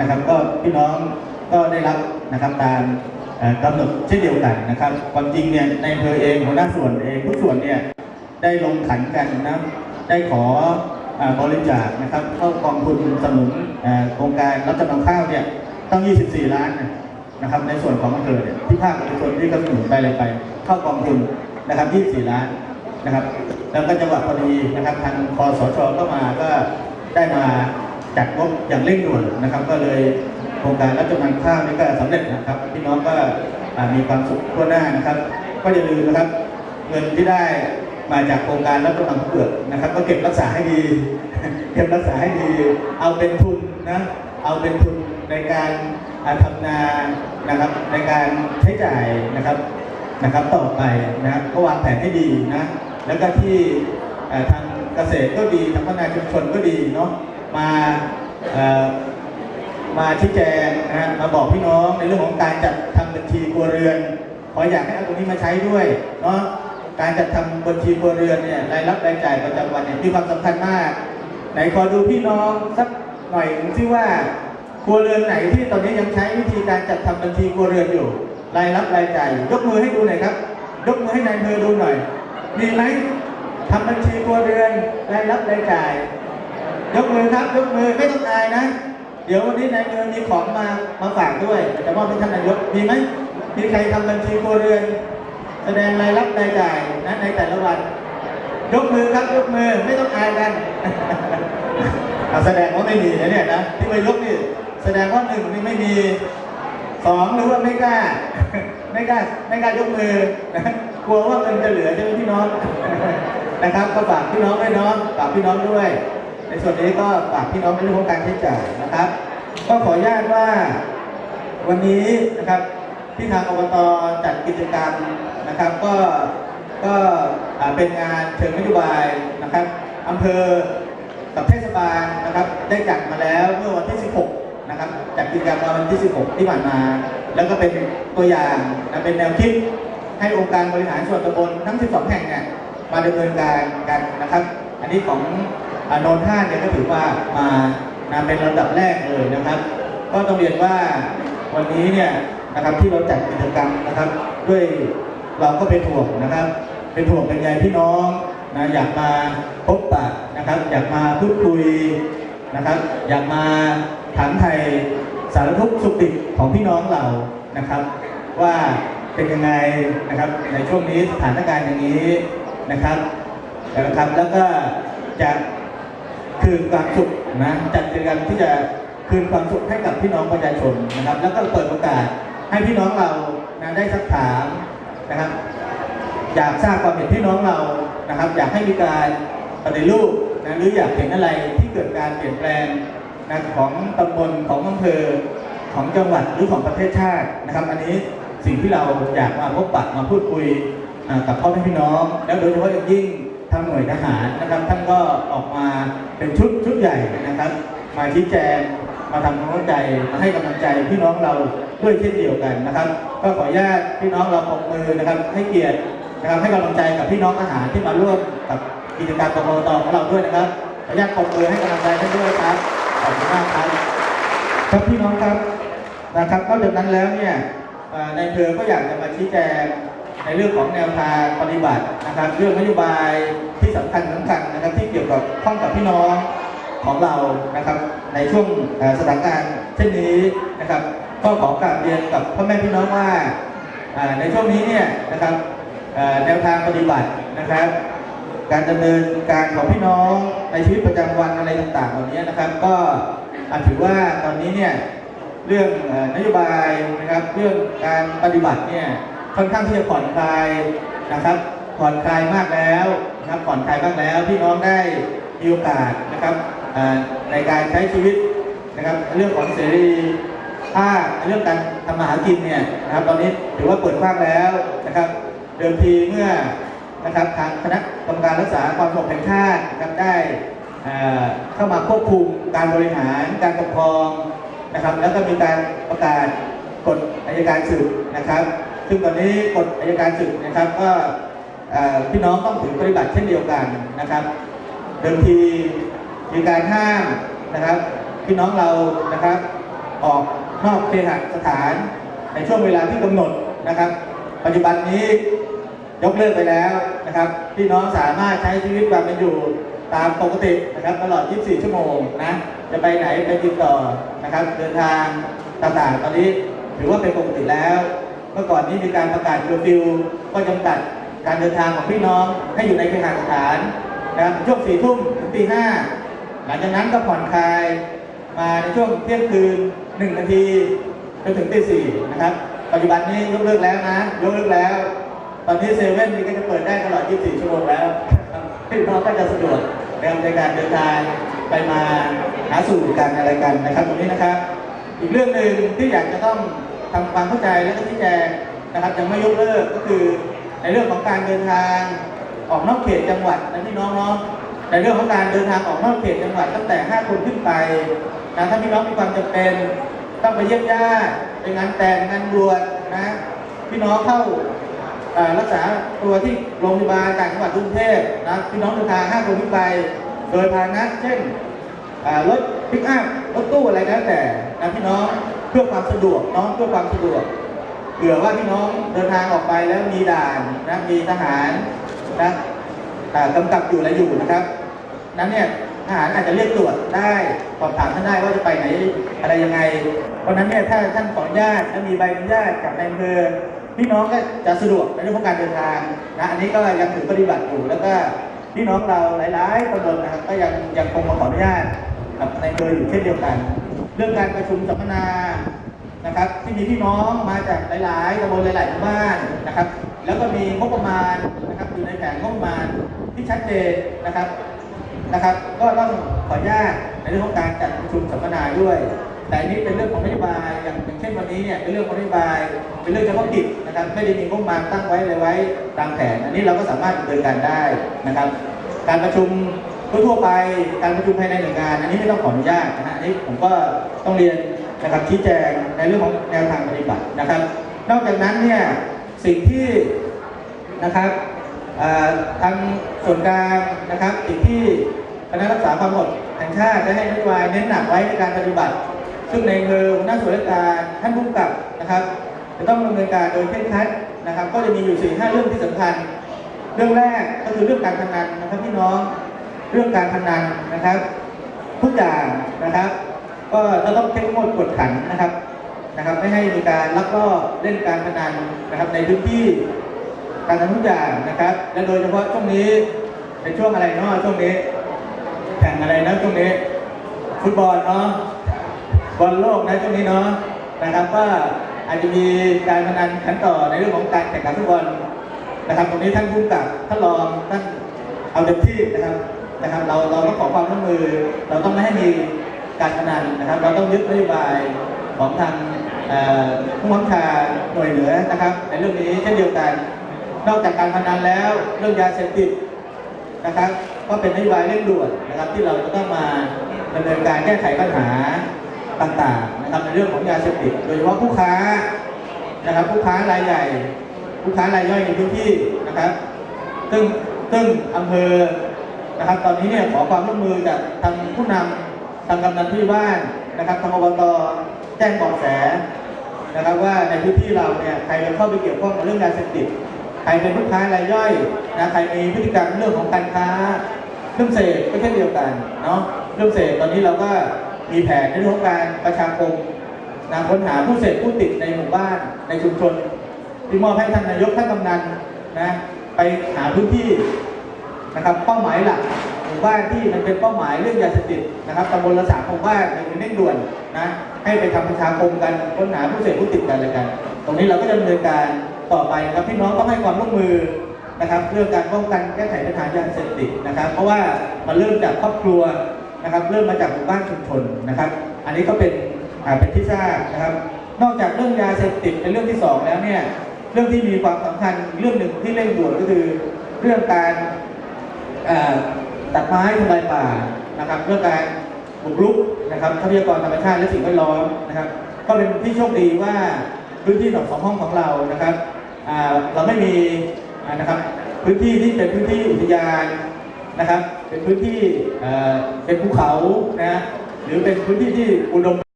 นะครับ ก็พี่น้องก็ได้รับนะครับตามกำหนดเช่นเดียวกันนะครับความจริงเนี่ยในอำเภอเองหัวหน้าส่วนเองทุกส่วนเนี่ยได้ลงขันกันนะได้ขออบริจาคนะครับเข้ากองทุนสนับสนุนโครงการรับจำนำข้าวเนี่ยต้อง 24 ล้านนะครับในส่วนของอำเภอเนี่ยที่ภาคเอกชนที่ก็สนับสนุนไปอะไรไป เข้ากองทุนนะครับ 24 ล้านนะครับ แล้วก็จังหวะพอดีนะครับทางคอสชก็มาก็ได้มา จัดงบอย่างเร่งด่วนนะครับ ก็เลยโครงการรับจำนำข้าวนี่ก็สำเร็จนะครับพี่น้องก็มีความสุขทั่วหน้านะครับ ก็อย่าลืมนะครับ เงินที่ได้มาจากโครงการรับจำนำข้าวเปลือกนะครับ ก็เก็บรักษาให้ดี เก็บรักษาให้ดี เอาเป็นทุนนะเอาเป็นทุนในการอ่าทำนานะครับในการใช้จ่ายนะครับนะครับต่อไปนะก็วางแผนให้ดีนะแล้วก็ที่ทาง เกษตรก็ดีทางพัฒนาชุมชนก็ดีเนาะมามาชี้แจงนะฮะมาบอกพี่น้องในเรื่องของการจัดทำบัญชีครัวเรือน ขออยากให้เอาตรงนี้มาใช้ด้วยเนาะการจัดทำบัญชีครัวเรือนเนี่ยรายรับรายจ่ายประจำวันเนี่ยมีความสำคัญมาก ไหนขอดูพี่น้องสักหน่อยที่ว่าครัวเรือนไหนที่ตอนนี้ยังใช้วิธีการจัดทำบัญชีครัวเรือนอยู่ รายรับรายจ่ายยกมือให้ดูหน่อยครับ ยกมือให้นายอำเภอดูหน่อยมีไหม ทำบัญชีครัวเรือนรายรับรายจ่าย ยกมือครับยกมือไม่ต้องอายนะ เดี๋ยววันนี้นายอำเภอมีของมามาฝากด้วยจะมอบให้ท่านนายกมีไหมมีใครทำบัญชีครัวเรือน แสดงรายรับรายจ่ายนะในแต่ละวัน ยกมือครับยกมือไม่ต้องอายกันแสดงว่าไม่มีนะเนี่ยนะที่ไปยกนี่แสดงว่าหนึ่งนี่ไม่มีสองหรือว่าไม่กล้า ไม่กล้าไม่กล้ายกมือกลัวว่าเงินจะเหลือใช่ไหมพี่น้อง นะครับก็ฝากพี่น้องด้วยเน้องฝากพี่น้องด้วย ในส่วนนี้ก็ฝากพี่น้องในเรื่องของการใช้จ่ายนะครับ ก็ขออนุญาตว่าวันนี้นะครับที่ทางอบตจัดกิจกรรมนะครับ ก็ก็เป็นงานเชิงนโยบายนะครับอำเภอกับเทศบาลนะครับ ได้จัดมาแล้วเมื่อวันที่ 16 นะครับจัดกิจกรรมวันที่ 16 ที่ผ่านมา แล้วก็เป็นตัวอย่างนะเป็นแนวคิดให้องค์การบริหารส่วนตำบลทั้ง 12 แห่งเนี่ย มาดำเนินการกันนะครับ อันนี้ของอนนท่าเนี่ยก็ถือว่ามานะเป็นลำดับแรกเลยนะครับ ก็ต้องเรียนว่าวันนี้เนี่ยนะครับที่เราจัดกิจกรรมนะครับ ด้วยเราก็เป็นห่วงนะครับ เป็นห่วงเป็นใยพี่น้องนะอยากมาพบปะนะครับ อยากมาพูดคุยนะครับ อยากมาถามไทยสารทุกสุขดิบของพี่น้องเรานะครับ ว่าเป็นยังไงนะครับในช่วงนี้สถานการณ์อย่างนี้ นะครับนะครับ แล้วก็จะคืนความสุขนะจัดกิจกรรมที่จะคืนความสุขให้กับพี่น้องประชาชนนะครับ แล้วก็เปิดโอกาสให้พี่น้องเรานะได้สักถามนะครับ อยากทราบความเห็นพี่น้องเรานะครับ อยากให้มีการปฏิรูปนะหรืออยากเห็นอะไรที่เกิดการเปลี่ยนแปลงนะของตำบลของอำเภอของจังหวัดหรือของประเทศชาตินะครับ อันนี้สิ่งที่เราอยากมาพบปะมาพูดคุย กับพ่อแม่พี่น้อง แล้วโดยเฉพาะอย่างยิ่งทางหน่วยทหารนะครับท่านก็ออกมาเป็นชุดชุดใหญ่นะครับ มาชี้แจงมาทำความเข้าใจมาให้กำลังใจพี่น้องเราด้วยเช่นเดียวกันนะครับ ก็ขออนุญาตพี่น้องเราปรบมือนะครับ ให้เกียรตินะครับให้กำลังใจกับพี่น้องทหารที่มาร่วมกับกิจกรรมกบตของเราด้วยนะครับขออนุญาตปรบมือให้กำลังใจท่านด้วยครับขอบคุณมากครับครับพี่น้องครับนะครับนอกจากนั้นแล้วเนี่ยในเภอก็อยากจะมาชี้แจง ในเรื่องของแนวทางปฏิบัตินะครับ เรื่องนโยบายที่สำคัญสำคัญนะครับ ที่เกี่ยวกับข้องกับพี่น้องของเรานะครับ ในช่วงสถานการณ์เช่นนี้นะครับ ก็ขอกราบเรียนกับพ่อแม่พี่น้องว่าในช่วงนี้เนี่ยนะครับแนวทางปฏิบัตินะครับ การดำเนินการของพี่น้องในชีวิตประจำวันอะไรต่างๆเหล่านี้นะครับ ก็อาจถือว่าตอนนี้เนี่ยเรื่องนโยบายนะครับเรื่องการปฏิบัติเนี่ย ค่อนข้างที่จะผ่อนคลายนะครับ ผ่อนคลายมากแล้วนะครับผ่อนคลายมากแล้วพี่น้องได้มีโอกาสนะครับในการใช้ชีวิตนะครับ เรื่องของเสรีภาพเรื่องการทำมาหากินเนี่ยนะครับ ตอนนี้ถือว่าเปิดกว้างแล้วนะครับ เดิมทีเมื่อนะครับทางคณะกรรมการรักษาความสงบแห่งชาตินะครับได้เข้ามาควบคุมการบริหารการปกครองนะครับ แล้วก็มีการประกาศกฎอัยการศึกนะครับ ซึ่งตอนนี้กฎอัยการศึกนะครับก็พี่น้องต้องถือปฏิบัติเช่นเดียวกันนะครับ เดิมทีมีการห้ามนะครับ พี่น้องเรานะครับ ออกนอกเคหสถานในช่วงเวลาที่กำหนดนะครับ ปัจจุบันนี้ยกเลิกไปแล้วนะครับ พี่น้องสามารถใช้ชีวิตความเป็นอยู่ตามปกตินะครับ ตลอด 24 ชั่วโมงนะจะไปไหนไปติดต่อนะครับ เดินทางต่างๆ ตอนนี้ถือว่าเป็นปกติแล้ว เมื่อก่อนนี้มีการประกาศเคอร์ฟิวก็จำกัดการเดินทางของพี่น้องให้อยู่ในเคหสถานนะครับช่วงสี่ทุ่มถึงตีห้าหลังจากนั้นก็ผ่อนคลายมาในช่วงเที่ยงคืนหนึ่งนาทีจนถึงตีสี่นะครับ ปัจจุบันนี้ยกเลิกแล้วนะยกเลิกแล้ว ตอนนี้เซเว่นนี่ก็จะเปิดได้ตลอด 24 ชั่วโมงแล้วพี่น้องก็จะสะดวกในการเดินทางไปมาหาสู่กันอะไรกันนะครับตรงนี้นะครับ อีกเรื่องหนึ่งที่อยากจะต้อง ทำความเข้าใจและก็ชี้แจงนะครับยังไม่ยกเลิกก็คือในเรื่องของการเดินทางออกนอกเขตจังหวัดนะพี่น้องเนาะในเรื่องของการเดินทางออกนอกเขตจังหวัดตั้งแต่ 5 คนขึ้นไปนะถ้าพี่น้องมีความจำเป็นต้องไปเยี่ยมญาติไปงานแต่งงานบวชนะพี่น้องเข้ารักษาตัวที่โรงพยาบาลต่างจังหวัดกรุงเทพนะพี่น้องเดินทางห้าคนขึ้นไป โดยพาหนะเช่นรถปิกอัพรถตู้อะไรก็แล้วแต่นะพี่น้อง เพื่อความสะดวกเน้องเพื่อความสะดวกเผื่อว่าพี่น้องเดินทางออกไปแล้วมีด่านนะมีทหารนะกำกับอยู่อะไรอยู่นะครับ นั้นเนี่ยทหารอาจจะเรียกตรวจได้สอบถามท่านได้ว่าจะไปไหนอะไรยังไง เพราะนั้นเนี่ยถ้าท่านขออนุญาตและมีใบอนุญาตจากนายอำเภอพี่น้องก็จะสะดวกในเรื่องของการเดินทางนะอันนี้ก็ยังถือปฏิบัติอยู่แล้วก็พี่น้องเราหลายๆตำบลนะครับก็ยังยังคงมาขออนุญาตกับนายอำเภออยู่เช่นเดียวกัน รื่องการประชุมสัมมนานะครับ ที่มีพี่น้องมาจากหลายๆตำบลหลายๆหมู่บ้านนะครับ แล้วก็มีงบประมาณนะครับอยู่ในแผนงบประมาณที่ชัดเจนนะครับนะครับ ก็ต้องขออนุญาตในเรื่องของการจัดประชุมสัมมนาด้วย แต่นี้เป็นเรื่องของนโยบายอย่างอย่างเช่นวันนี้เนี่ยเป็นเรื่องของนโยบาย เป็นเรื่องเฉพาะกิจนะครับไม่ได้มีงบประมาณตั้งไว้เลยไว้ตามแผน อันนี้เราก็สามารถดำเนินการได้นะครับ การประชุม ทั่วไปการประชุมภายในหน่วยงาน อันนี้ไม่ต้องขออนุญาตนะฮะอันนี้ผมก็ต้องเรียนนะครับชี้แจงในเรื่องของแนวทางปฏิบัตินะครับ นอกจากนั้นเนี่ยสิ่งที่นะครับทางส่วนกลางนะครับสิ่งที่คณะรักษาความสงบแห่งชาติได้ให้นโยบายเน้นหนักไว้ในการปฏิบัติ ซึ่งในอำเภอหัวหน้าส่วนราชการท่านผู้กำกับนะครับจะต้องดำเนินการโดยเคร่งครัดนะครับ ก็จะมีอยู่สี่ห้าเรื่องที่สำคัญ เรื่องแรกก็คือเรื่องการพนันนะครับพี่น้อง เรื่องการพนันนะครับ ทุกอย่างนะครับ ก็จะต้องเข้มงวดกดขันนะครับนะครับ ไม่ให้มีการลักลอบเล่นการพนันนะครับ ในพื้นที่การทำทุกอย่างนะครับ และโดยเฉพาะช่วงนี้เป็นช่วงอะไรเนาะช่วงนี้แข่งอะไรนะช่วงนี้ฟุตบอลเนาะบอลโลกนะช่วงนี้เนาะนะครับก็อาจจะมีการพนันขันต่อในเรื่องของการแข่งขันฟุตบอลนะครับ ตรงนี้ท่านผู้กำกับท่านรองท่านเอาเต็มที่นะครับ นะครับเราเราต้องขอความร่วมมือ เราต้องไม่ให้มีการพนันนะครับ เราต้องยึดนโยบายของทางผู้บังคับบัญชาหน่วยเหนือนะครับ ในเรื่องนี้เช่นเดียวกัน นอกจากการพนันแล้วเรื่องยาเสพติดนะครับ ก็เป็นนโยบายเร่งด่วนนะครับ ที่เราจะต้องมาดำเนินการแก้ไขปัญหาต่างๆนะครับในเรื่องของยาเสพติดโดยเฉพาะผู้ค้านะครับผู้ค้ารายใหญ่ ผู้ค้ารายย่อยในพื้นที่นะครับซึ่งซึ่งอำเภอ นะครับ ตอนนี้เนี่ยขอความร่วมมือจากทางผู้นำทางกำนันที่บ้านนะครับทางอบตแจ้งเบาะแสนะครับ ว่าในพื้นที่เราเนี่ยใครจะเข้าไปเกี่ยวข้องกับเรื่องยาเสพติดใครเป็นผู้ค้ารายย่อยนะใครมีพฤติกรรมเรื่องของการค้าเครื่องเสพก็เช่นเดียวกันเนาะเครื่องเสพตอนนี้เราก็มีแผนในเรื่องของการประชาคมนะค้นหาผู้เสพผู้ติดในหมู่บ้านในชุมชนที่มอบให้ท่านนายกท่านกำนันนะไปหาพื้นที่ นะครับเป้าหมายหลักหมู่บ้านที่มันเป็นเป้าหมายเรื่องยาเสพติดนะครับตำบลละสามหมู่บ้านเป็นเร่งด่วนนะให้ไปทำประชาคมกันค้นหาผู้เสพผู้ติดกันเลยกัน ตรงนี้เราก็จะดำเนินการต่อไปนะครับพี่น้องต้องให้ความร่วมมือนะครับเรื่องการป้องกันแก้ไขปัญหายาเสพติดนะครับ เพราะว่ามันเริ่มจากครอบครัวนะครับ เริ่มมาจากหมู่บ้านชุมชนนะครับ อันนี้ก็เป็นเป็นที่ทราบนะครับ นอกจากเรื่องยาเสพติดเป็นเรื่องที่สองแล้วเนี่ยเรื่องที่มีความสำคัญเรื่องหนึ่งที่เร่งด่วนก็คือ เรื่องการ ตัดไม้ทำลายป่านะครับเพื่อการบุกรุกนะครับทรัพยากรธรรมชาติและสิ่งแวดล้อมนะครับ ก็เป็นที่โชคดีว่าพื้นที่หนองสองห้องของเรานะครับเราไม่มีนะครับพื้นที่ที่เป็นพื้นที่อุทยานนะครับ เป็นพื้นที่เอ่อเป็นภูเขานะหรือเป็นพื้นที่ที่อุดม